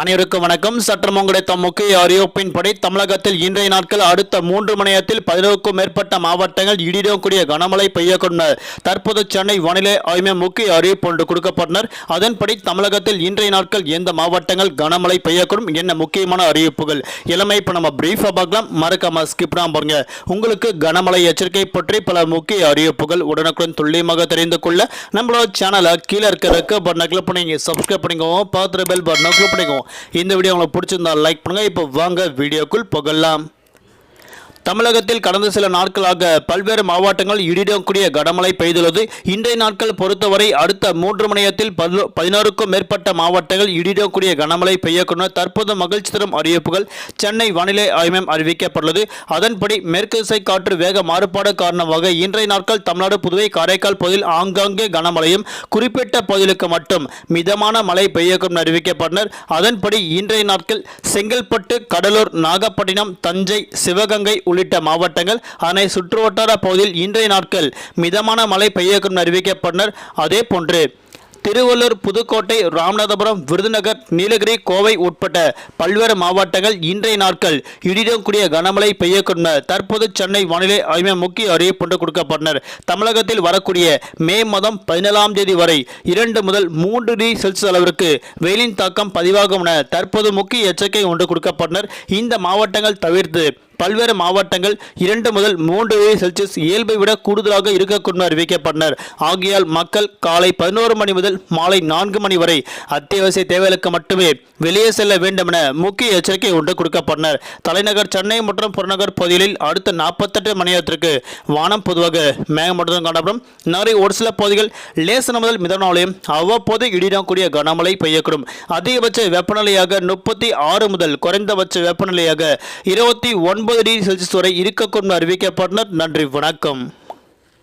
அனைவருக்கும் வணக்கம். சற்றம் கிடைத்த முக்கிய அறிவிப்பின்படி தமிழகத்தில் இன்றைய நாட்கள் அடுத்த மூன்று மணி நேரத்தில் பதினோருக்கும் மேற்பட்ட மாவட்டங்கள் இடிடக்கூடிய கனமழை பெய்யக்கூடும். தற்போது சென்னை வானிலை ஆய்வு முக்கிய அறிவிப்பு ஒன்று கொடுக்கப்பட்டனர். அதன்படி தமிழகத்தில் இன்றைய நாட்கள் எந்த மாவட்டங்கள் கனமழை பெய்யக்கூடும் என்ன முக்கியமான அறிவிப்புகள். எல்லாமே இப்போ நம்ம பிரீஃபாக பார்க்கலாம். மறக்காம ஸ்கிப் பாருங்க. உங்களுக்கு கனமழை எச்சரிக்கை பற்றி பல முக்கிய அறிவிப்புகள் உடனுக்குடன் துல்லியமாக தெரிந்து கொள்ள நம்மளோட சேனலை கீழே இருக்க ரெக்க பட்டனை கிளிக் பண்ணி சப்ஸ்கிரைப் பண்ணிக்கோங்க. பார்த்துட்டு பெல் பட்டனை கிளிக் பண்ணிக்கோங்க. இந்த வீடியோ உங்களுக்கு பிடிச்சிருந்தா லைக் பண்ணுங்க. இப்போ வாங்க வீடியோக்குள் புகழலாம் தமிழகத்தில் கடந்த சில நாட்களாக பல்வேறு மாவட்டங்கள் இடிடக்கூடிய கனமழை பெய்துள்ளது. இன்றைய நாட்கள் பொறுத்தவரை அடுத்த மூன்று மணியத்தில் பதினோருக்கும் மேற்பட்ட மாவட்டங்கள் இடிடக்கூடிய கனமழை பெய்யக்கூடிய தற்போது மகிழ்ச்சி தரும் அறிவிப்புகள் சென்னை வானிலை ஆய்வம் அறிவிக்கப்பட்டுள்ளது. அதன்படி மேற்கு திசை காற்று வேக மாறுபாடு காரணமாக இன்றைய நாட்கள் தமிழ்நாடு புதுவை காரைக்கால் பகுதியில் ஆங்காங்கே கனமழையும் குறிப்பிட்ட பகுதிகளுக்கு மட்டும் மிதமான மழை பெய்யக்கும் அறிவிக்கப்பட்டனர். அதன்படி இன்றைய நாட்கள் செங்கல்பட்டு கடலூர் நாகப்பட்டினம் தஞ்சை சிவகங்கை உள்ளிட்ட மாவட்டங்கள் அதனை சுற்றுவட்டார பகுதியில் இன்றைய நாட்கள் மிதமான மழை பெய்யக்கும் அறிவிக்கப்பட்டனர். அதே போன்று திருவள்ளூர் புதுக்கோட்டை ராமநாதபுரம் விருதுநகர் நீலகிரி கோவை உட்பட்ட பல்வேறு மாவட்டங்கள் இன்றைய நாட்கள் இடிடக்கூடிய கனமழை பெய்யக்கூடும் தற்போது சென்னை வானிலை ஆய்வு முக்கிய அறிவிப்பு கொடுக்கப்பட்டனர். தமிழகத்தில் வரக்கூடிய மே மாதம் பதினேழாம் தேதி வரை இரண்டு முதல் மூன்று டிகிரி செல்சியஸ் அளவிற்கு வெயிலின் தாக்கம் பதிவாகும் என தற்போது முக்கிய எச்சரிக்கை ஒன்று கொடுக்கப்பட்டனர். இந்த மாவட்டங்கள் தவிர்த்து பல்வேறு மாவட்டங்கள் இரண்டு முதல் மூன்று டிகிரி செல்சியஸ் இயல்பை விட கூடுதலாக இருக்கக்கூடும் அறிவிக்கப்பட்டனர். ஆகையால் மக்கள் காலை பதினோரு மணி முதல் முதல் மாலை நான்கு மணி வரை அத்தியாவசிய தேவைகளுக்கு மட்டுமே வெளியே செல்ல வேண்டும் என முக்கிய எச்சரிக்கை ஒன்று கொடுக்கப்பட்டனர். தலைநகர் சென்னை மற்றும் புறநகர் பகுதிகளில் அடுத்த நாற்பத்தெட்டு மணி நேரத்திற்கு வானம் பொதுவாக மேகமூட்டத்துடன் காணப்படும். நகரை ஒரு சில பகுதிகள் லேசன முதல் மிதமாலையும் அவ்வப்போது இடிடக்கூடிய கனமழை பெய்யக்கூடும். அதிகபட்ச வெப்பநிலையாக முப்பத்தி ஆறு முதல் குறைந்தபட்ச வெப்பநிலையாக இருபத்தி ஒன்பது டிகிரி செல்சியஸ் வரை இருக்கக்கூடும் அறிவிக்கப்பட்டனர். நன்றி வணக்கம்.